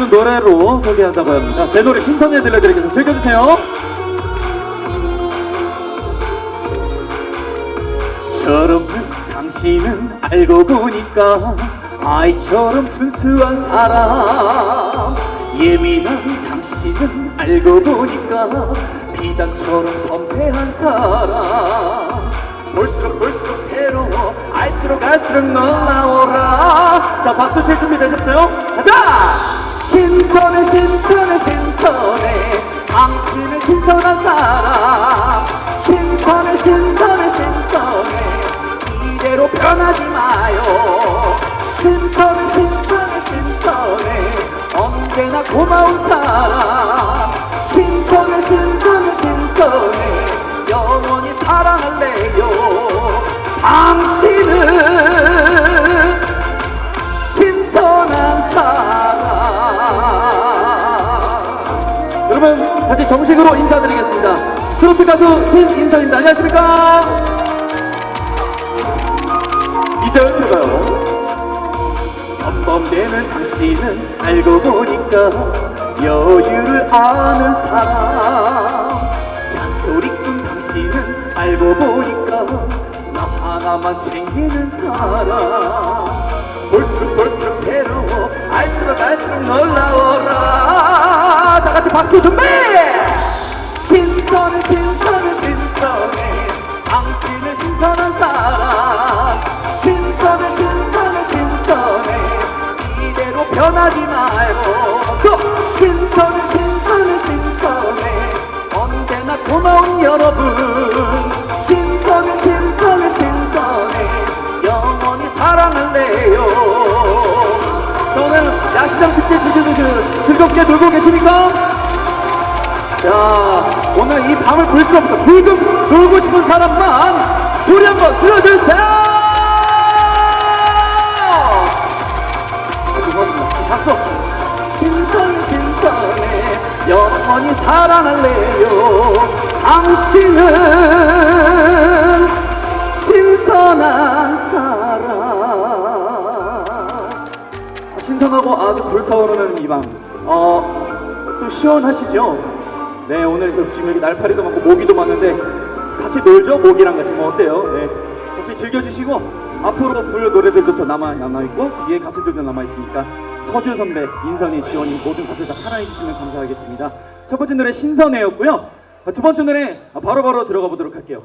부르는 노래로 소개한다고 합니다. 제 노래 신선해 들려드리겠습니다. 즐겨주세요. 처럼 당신은 알고 보니까 아이처럼 순수한 사람 예민한 당신은 알고 보니까 비단처럼 섬세한 사람 볼수록 볼수록 새로워 알수록 알수록 놀라워라 자 박수 칠 준비 되셨어요? 가자! 신선해 신선해 신선해. 당신은 신선한 사람. 신선해 신선해 신선해. 이대로 변하지 마요. 신선 다시 정식으로 인사드리겠습니다. 트로트 가수 신인선입니다. 안녕하십니까? 2절 들어가요. 범범되는 당신은 알고 보니까 여유를 아는 사람. 잔소리꾼 당신은 알고 보니까 나 하나만 챙기는 사람. 볼수록 볼수록 새로워 알수록 알수록 놀라워라. 다 같이 박수 준비 변하지 마요 또 신선해 신선해 신선해 언제나 고마운 여러분 신선해 신선해 신선해 영원히 사랑할래요 오늘 야시장 축제 즐겨주시는 즐겁게 놀고 계십니까? 자, 오늘 이 밤을 볼수 없어. 불금 놀고 싶은 사람만 소리 한번 질러주세요! 신선해, 신선해, 영원히 사랑할래요. 당신은 신선한 사람. 신선하고 아주 불타오르는 이 밤. 어, 또 시원하시죠? 네, 오늘 그 지금 여기 날파리도 많고 모기도 많은데 같이 놀죠? 모기랑 같이 뭐 어때요? 네. 같이 즐겨주시고 앞으로 불 노래들도 더 남아 남아 있고 뒤에 가수들도 남아 있으니까 서주 선배, 인선이, 지원이 모든 가수 다 사랑해 주시면 감사하겠습니다. 첫 번째 노래 신선해였고요. 두 번째 노래 바로바로 들어가 보도록 할게요.